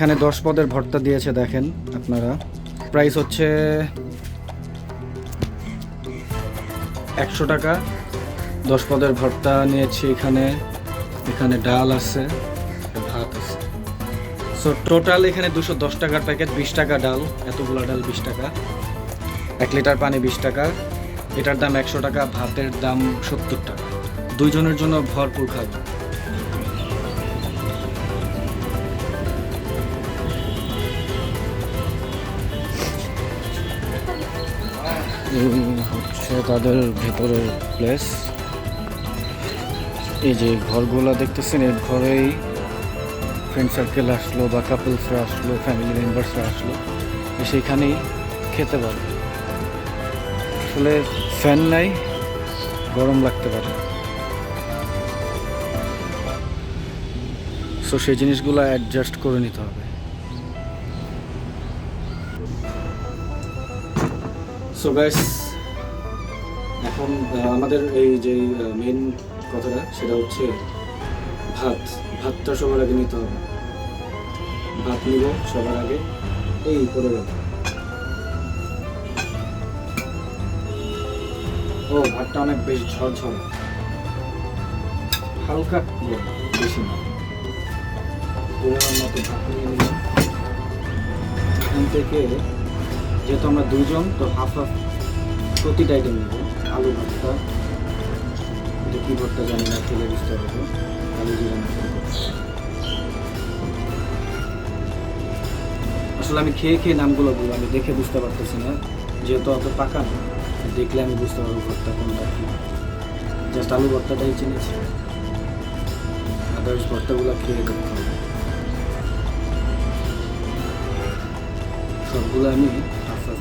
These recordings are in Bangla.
এখানে দশ পদের ভর্তা দিয়েছে, দেখেন আপনারা। প্রাইস হচ্ছে একশো টাকা। দশ পদের ভর্তা নিয়েছি এখানে। এখানে ডাল আছে, ভাত আছে। সো টোটাল এখানে দুশো দশ টাকার প্যাকেট বিশ টাকা ডাল, এতগুলো ডাল বিশ টাকা। এক লিটার পানি বিশ টাকা। এটার দাম একশো টাকা, ভাতের দাম সত্তর টাকা। দুইজনের জন্য ভরপুর খাবার হচ্ছে তাদের ভেতরের প্লেস এই যে ঘরগুলো দেখতেছেন, এই ঘরেই ফ্রেন্ড সার্কেল আসলো বা কাপলসরা আসলো ফ্যামিলি মেম্বার্সরা আসলো সেখানেই খেতে পারবে। আসলে ফ্যান নাই, গরম লাগতে পারে। সো সেই জিনিসগুলো অ্যাডজাস্ট করে নিতে হবে। সো গাইস এখন আমাদের এই যে মেইন কথাটা, সেটা হচ্ছে ভাত। ভাতটা সবার আগে নিতে হবে। ভাত নিব সবার আগে। এই করে গেল ও, ভাতটা অনেক বেশ ঝরঝরে। হালকা বেশি না। পরিমাণ মতো ভাত নিয়ে নিলাম। এখান থেকে যেহেতু আমরা দুজন তো হাফ হাফ প্রতিটা আইটেম নেব। আলু ভর্তা, এটা কী ভর্তা জানি না, খেলে বুঝতে পারব। আলু জিরা আসলে আমি খেয়ে খেয়ে নামগুলো বলব আমি দেখে বুঝতে পারতেছি না। যেহেতু অত পাকা না, দেখলে আমি বুঝতে পারব ভর্তা কোনটা কি। জাস্ট আলু ভর্তাটাই চিনেছি। আদার্স ভর্তাগুলো খেয়ে দেখতে হবে। সবগুলো আমি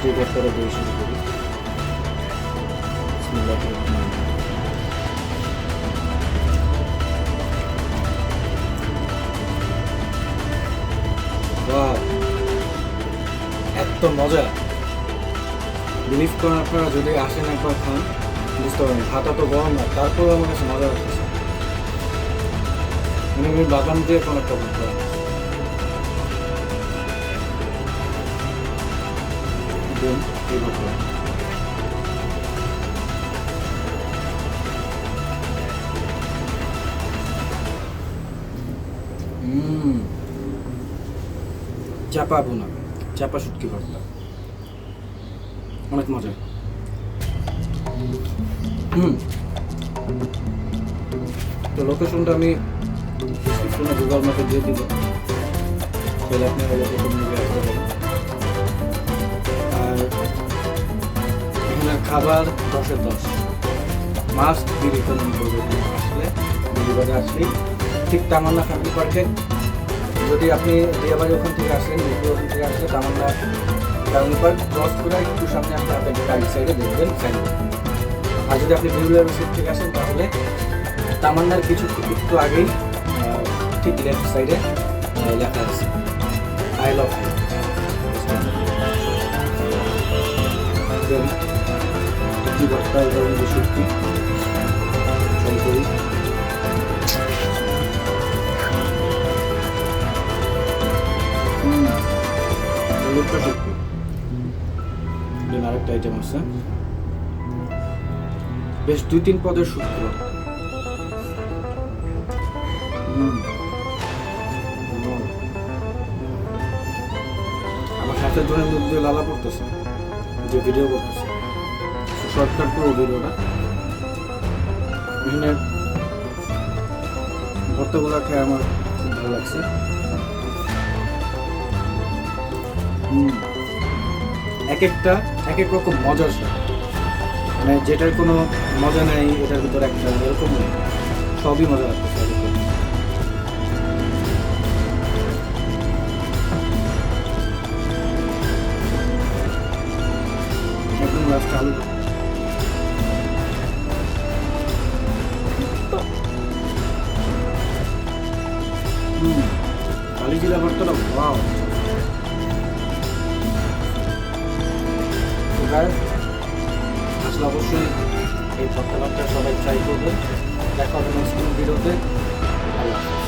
স্টিকার করে দিয়ে শুরু করি! এত মজা। বিলিভ করেন আপনারা, যদি আসেন একবার খান, বুঝতে পারেন ভাত তো গরম না, তারপরেও আমার কাছে মজা লাগতেছে মানে বাদাম দিয়ে কোনো একটা ভর্তা দেন এই চাপা বোনা চাপা শুটকি ভর্তা। অনেক মজা। হুম। তো লোকেশনটা আমি গুগল ম্যাপে দিয়ে দিব। তাহলে আপনি ওই লোকেশন নিয়ে আসতে পারেন। খাবার দশে। দশ মাস্ট বি করব এখানে আসলে দিদিবাজার আসলেই ঠিক তামান্না ফ্যামিলি পার্কে যদি আপনি দিয়াবাড়ি ওখান থেকে আসেন দিদি ওখান থেকে আসলে তামান্না ফ্যামিলি পার্ক ক্রস করে একটু সামনে আপনি আপনার রাইট সাইডে দেখবেন সাইনবোর্ড আর যদি আপনি বিউলার রসিদ থেকে আসেন, তাহলে তামান্নার কিছু একটু আগেই ঠিক লেফট সাইডে লেখা আছে। আই লাভ ইউ কি ভর্তা এটা হলো সত্যি ট্রাই করি। হুম হলুদটা সত্যি দেন আরেকটা আইটেম আছে। বেশ, দুই তিন পদের সূত্র। আমার হাতের জনের মধ্যে লালা পড়তেছে। যে ভিডিও করতেছে শর্টকাট পুরো ভিডিওটা এখানে ভর্তাগুলো খেয়ে আমার খুব ভালো লাগছে। এক একটা, এক এক রকম মজার স্বাদ। মানে যেটার কোনো মজা নাই, এটার ভিতরে একটা এরকম সবই মজা লাগতেছে। জিরা ভর্তাটা guys, আসলে অবশ্যই এই ভর্তা সবাই ট্রাই করবেন দেখা হবে নেক্সট ভিডিওতে আল্লাহ।